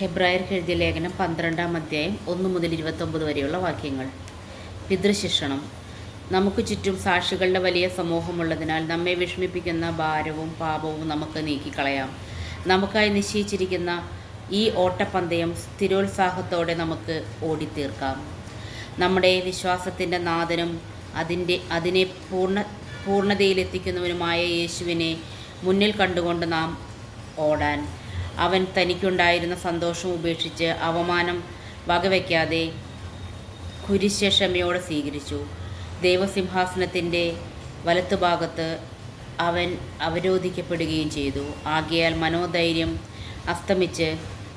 ഹെബ്രായർക്ക് എഴുതിയ ലേഖനം പന്ത്രണ്ടാം അധ്യായം ഒന്ന് മുതൽ ഇരുപത്തൊമ്പത് വരെയുള്ള വാക്യങ്ങൾ. പിതൃശിക്ഷണം നമുക്ക് ചുറ്റും സാക്ഷികളുടെ വലിയ സമൂഹമുള്ളതിനാൽ നമ്മെ വിഷമിപ്പിക്കുന്ന ഭാരവും പാപവും നമുക്ക് നീക്കിക്കളയാം. നമുക്കായി നിശ്ചയിച്ചിരിക്കുന്ന ഈ ഓട്ടപ്പന്തയം സ്ഥിരോത്സാഹത്തോടെ നമുക്ക് ഓടിത്തീർക്കാം. നമ്മുടെ വിശ്വാസത്തിന്റെ നാഥനും അതിന്റെ അതിനെ പൂർണ പൂർണതയിലെത്തിക്കുന്നവനുമായ യേശുവിനെ മുന്നിൽ കണ്ടുകൊണ്ട് നാം ഓടാൻ അവൻ തനിക്കുണ്ടായിരുന്ന സന്തോഷം ഉപേക്ഷിച്ച് അവമാനം വകവയ്ക്കാതെ കുരിശ ക്ഷമയോടെ സ്വീകരിച്ചു. ദൈവസിംഹാസനത്തിന്റെ വലത്തുഭാഗത്ത് അവൻ അവരോധിക്കപ്പെടുകയും ചെയ്തു. ആകയാൽ മനോധൈര്യം അസ്തമിച്ച്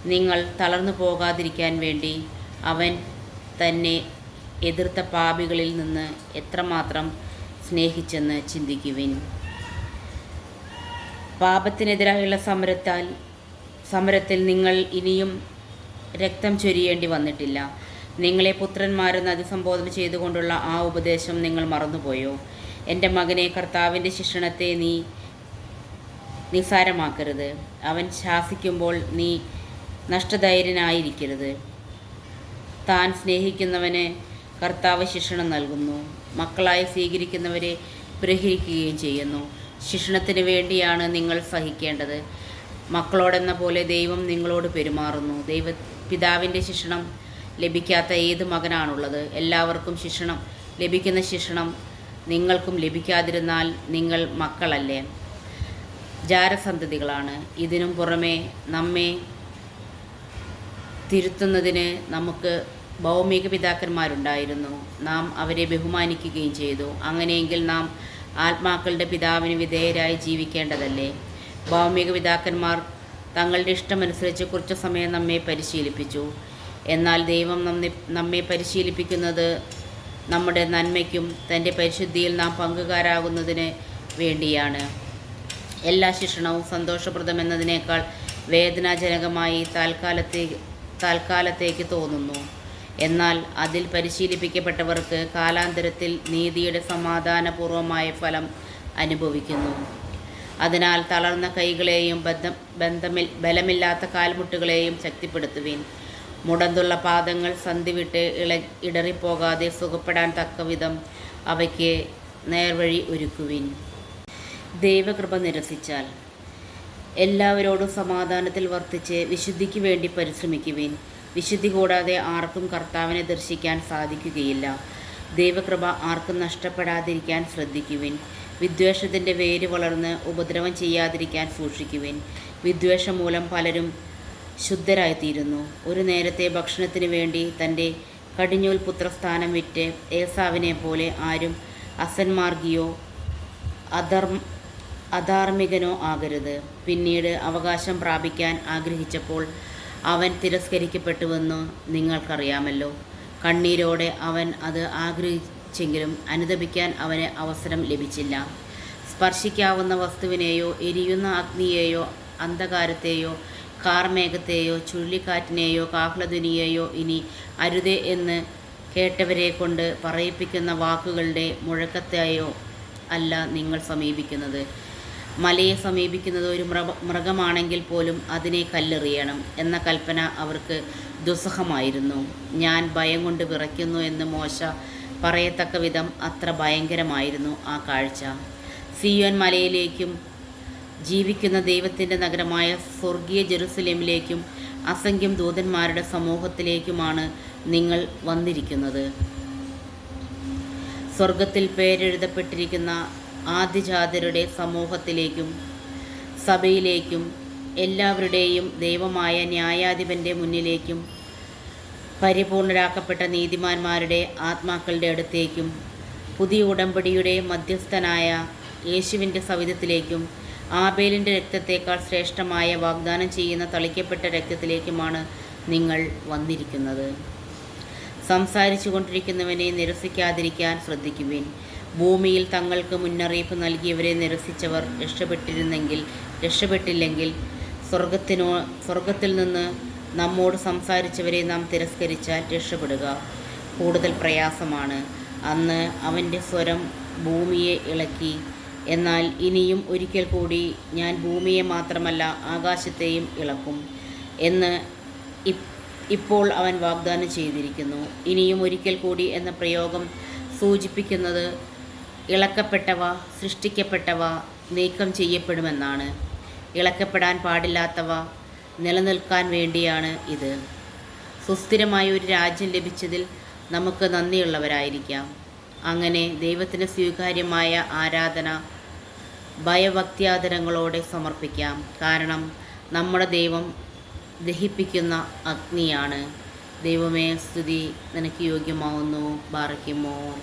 നിങ്ങൾ തളർന്നു പോകാതിരിക്കാൻ വേണ്ടി അവൻ തന്നെ എതിർത്ത പാപികളിൽ നിന്ന് എത്രമാത്രം സ്നേഹിച്ചെന്ന് ചിന്തിക്കുവിൻ. പാപത്തിനെതിരായുള്ള സമരത്താൽ സമരത്തിൽ നിങ്ങൾ ഇനിയും രക്തം ചൊരിയേണ്ടി വന്നിട്ടില്ല. നിങ്ങളെ പുത്രന്മാരെന്ന് അഭിസംബോധന ചെയ്തുകൊണ്ടുള്ള ആ ഉപദേശം നിങ്ങൾ മറന്നുപോയോ? എന്റെ മകനെ കർത്താവിന്റെ ശിക്ഷണത്തെ നീ നിസ്സാരമാക്കരുത്. അവൻ ശാസിക്കുമ്പോൾ നീ നഷ്ടധൈര്യനായിരിക്കരുത്. താൻ സ്നേഹിക്കുന്നവന് കർത്താവ് ശിക്ഷണം നൽകുന്നു. മക്കളായി സ്വീകരിക്കുന്നവരെ പ്രഹരിക്കുകയും ചെയ്യുന്നു. ശിക്ഷണത്തിന് വേണ്ടിയാണ് നിങ്ങൾ സഹിക്കേണ്ടത്. മക്കളോടെന്ന പോലെ ദൈവം നിങ്ങളോട് പെരുമാറുന്നു. ദൈവ പിതാവിന്റെ ശിക്ഷണം ലഭിക്കാത്ത ഏത് മകനാണുള്ളത്? എല്ലാവർക്കും ശിക്ഷണം ലഭിക്കുന്ന ശിക്ഷണം നിങ്ങൾക്കും ലഭിക്കാതിരുന്നാൽ നിങ്ങൾ മക്കളല്ലേ? ജാരസന്തതികളാണ്. ഇതിനും പുറമെ നമ്മെ തിരുത്തുന്നതിന് നമുക്ക് ഭൗമിക പിതാക്കന്മാരുണ്ടായിരുന്നു. നാം അവരെ ബഹുമാനിക്കുകയും ചെയ്തു. അങ്ങനെയെങ്കിൽ നാം ആത്മാക്കളുടെ പിതാവിന് വിധേയരായി ജീവിക്കേണ്ടതല്ലേ? ഭൗമിക പിതാക്കന്മാർ തങ്ങളുടെ ഇഷ്ടമനുസരിച്ച് കുറച്ചു സമയം നമ്മെ പരിശീലിപ്പിച്ചു. എന്നാൽ ദൈവം നമ്മെ നമ്മെ പരിശീലിപ്പിക്കുന്നത് നമ്മുടെ നന്മയ്ക്കും തന്റെ പരിശുദ്ധിയിൽ നാം പങ്കുകാരാകുന്നതിന് വേണ്ടിയാണ്. എല്ലാ ശിക്ഷണവും സന്തോഷപ്രദമെന്നതിനേക്കാൾ വേദനാജനകമായി താൽക്കാലത്തെ താൽക്കാലത്തേക്ക് തോന്നുന്നു. എന്നാൽ അതിൽ പരിശീലിപ്പിക്കപ്പെട്ടവർക്ക് കാലാന്തരത്തിൽ നീതിയുടെ സമാധാനപൂർവമായ ഫലം അനുഭവിക്കുന്നു. അതിനാൽ തളർന്ന കൈകളെയും ബന്ധം ബന്ധമിൽ ബലമില്ലാത്ത കാൽമുട്ടുകളെയും ശക്തിപ്പെടുത്തുവീൻ. മുടന്തുള്ള പാദങ്ങൾ സന്ധി വിട്ട് ഇള ഇടറിപ്പോകാതെ സുഖപ്പെടാൻ തക്കവിധം അവയ്ക്ക് നേർവഴി ഒരുക്കുവിൻ. ദൈവകൃപ നിരസിച്ചാൽ എല്ലാവരോടും സമാധാനത്തിൽ വർത്തിച്ച് വിശുദ്ധിക്ക് വേണ്ടി പരിശ്രമിക്കുവിൻ. വിശുദ്ധി കൂടാതെ ആർക്കും കർത്താവിനെ ദർശിക്കാൻ സാധിക്കുകയില്ല. ദൈവകൃപ ആർക്കും നഷ്ടപ്പെടാതിരിക്കാൻ ശ്രദ്ധിക്കുവിൻ. വിദ്വേഷത്തിന്റെ വേര് വളർന്ന് ഉപദ്രവം ചെയ്യാതിരിക്കാൻ സൂക്ഷിക്കുവിൻ. വിദ്വേഷം മൂലം പലരും ശുദ്ധരായിത്തീരുന്നു. ഒരു നേരത്തെ ഭക്ഷണത്തിന് വേണ്ടി തന്റെ കടിഞ്ഞൂൽ പുത്രസ്ഥാനം വിറ്റ് ഏസാവിനെ പോലെ ആരും അസന്മാർഗിയോ അധർമ്മ അധാർമികനോ ആകരുത്. പിന്നീട് അവകാശം പ്രാപിക്കാൻ ആഗ്രഹിച്ചപ്പോൾ അവൻ തിരസ്കരിക്കപ്പെട്ടുവെന്ന് നിങ്ങൾക്കറിയാമല്ലോ. കണ്ണീരോടെ അവൻ അത് ആഗ്രഹിച്ചെങ്കിലും അനുദപിക്കാൻ അവന് അവസരം ലഭിച്ചില്ല. സ്പർശിക്കാവുന്ന വസ്തുവിനെയോ എരിയുന്ന അഗ്നിയെയോ അന്ധകാരത്തെയോ കാർമേഘത്തെയോ ചുഴലിക്കാറ്റിനെയോ കാഹ്ലധ്വനിയെയോ ഇനി അരുതേ എന്ന് കേട്ടവരെ കൊണ്ട് പറയിപ്പിക്കുന്ന വാക്കുകളുടെ മുഴക്കത്തെയോ അല്ല നിങ്ങൾ സമീപിക്കുന്നത്. മലയെ സമീപിക്കുന്നത് ഒരു മൃഗ മൃഗമാണെങ്കിൽ പോലും അതിനെ കല്ലെറിയണം എന്ന കൽപ്പന അവർക്ക് ദുസ്സഹമായിരുന്നു. ഞാൻ ഭയം കൊണ്ട് വിറയ്ക്കുന്നു എന്ന് മോശ പറയത്തക്ക വിധം അത്ര ഭയങ്കരമായിരുന്നു ആ കാഴ്ച. സിയോൻ മലയിലേക്കും ജീവിക്കുന്ന ദൈവത്തിന്റെ നഗരമായ സ്വർഗീയ ജെറുസലേമിലേക്കും അസംഖ്യം ദൂതന്മാരുടെ സമൂഹത്തിലേക്കുമാണ് നിങ്ങൾ വന്നിരിക്കുന്നത്. സ്വർഗത്തിൽ പേരെഴുതപ്പെട്ടിരിക്കുന്ന ആദ്യജാതരുടെ സമൂഹത്തിലേക്കും സഭയിലേക്കും എല്ലാവരുടെയും ദൈവമായ ന്യായാധിപന്റെ മുന്നിലേക്കും പരിപൂർണരാക്കപ്പെട്ട നീതിമാന്മാരുടെ ആത്മാക്കളുടെ അടുത്തേക്കും പുതിയ ഉടമ്പടിയുടെ മധ്യസ്ഥനായ യേശുവിന്റെ സവിധത്തിലേക്കും ആബേലിന്റെ രക്തത്തേക്കാൾ ശ്രേഷ്ഠമായ വാഗ്ദാനം ചെയ്യുന്ന തളിക്കപ്പെട്ട രക്തത്തിലേക്കുമാണ് നിങ്ങൾ വന്നിരിക്കുന്നത്. സംസാരിച്ചു കൊണ്ടിരിക്കുന്നവനെ നിരസിക്കാതിരിക്കാൻ ശ്രദ്ധിക്കുവിൻ. ഭൂമിയിൽ തങ്ങൾക്ക് മുന്നറിയിപ്പ് നൽകിയവരെ നിരസിച്ചവർ രക്ഷപ്പെട്ടിരുന്നെങ്കിൽ രക്ഷപ്പെട്ടില്ലെങ്കിൽ സ്വർഗത്തിനോ സ്വർഗത്തിൽ നിന്ന് നമ്മോട് സംസാരിച്ചവരെ നാം തിരസ്കരിച്ചാൽ രക്ഷപ്പെടുക. കൂടുതൽ പ്രയാസമാണ്. അന്ന് അവന്റെ സ്വരം ഭൂമിയെ ഇളക്കി. എന്നാൽ ഇനിയും ഒരിക്കൽ കൂടി ഞാൻ ഭൂമിയെ മാത്രമല്ല ആകാശത്തെയും ഇളക്കും എന്ന് ഇപ്പോൾ അവൻ വാഗ്ദാനം ചെയ്തിരിക്കുന്നു. ഇനിയും ഒരിക്കൽ കൂടി എന്ന പ്രയോഗം സൂചിപ്പിക്കുന്നത് ഇളക്കപ്പെട്ടവ സൃഷ്ടിക്കപ്പെട്ടവ നീക്കം ചെയ്യപ്പെടുമെന്നാണ്. ഇളക്കപ്പെടാൻ പാടില്ലാത്തവ നിലനിൽക്കാൻ വേണ്ടിയാണ് ഇത്. സുസ്ഥിരമായ ഒരു രാജ്യം ലഭിച്ചതിൽ നമുക്ക് നന്ദിയുള്ളവരായിരിക്കാം. അങ്ങനെ ദൈവത്തിന് സ്വീകാര്യമായ ആരാധന ഭയഭക്തിയാദരങ്ങളോടെ സമർപ്പിക്കാം. കാരണം നമ്മുടെ ദൈവം ദഹിപ്പിക്കുന്ന അഗ്നിയാണ്. ദൈവമേ സ്തുതി. നിനക്ക് യോഗ്യമാവുന്നു. ബാറയ്ക്കുമോ